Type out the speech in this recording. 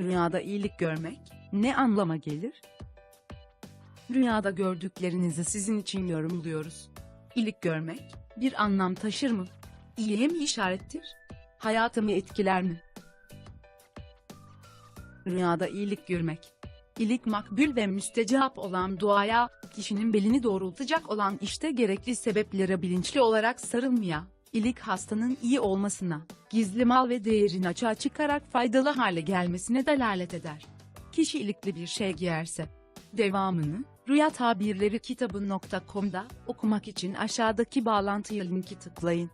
Rüyada iyilik görmek ne anlama gelir? Rüyada gördüklerinizi sizin için yorumluyoruz. İyilik görmek bir anlam taşır mı? İyiye mi işarettir? Hayatımı etkiler mi? Rüyada iyilik görmek. İyilik makbul ve müstecap olan duaya, kişinin belini doğrultacak olan işte gerekli sebeplere bilinçli olarak sarılmaya, iyilik hastanın iyi olmasına, gizli mal ve değerin açığa çıkarak faydalı hale gelmesine delalet eder. Kişi iyilikli bir şey giyerse, devamını, Rüya Tabirleri kitabı.com'da okumak için aşağıdaki bağlantıya linki tıklayın.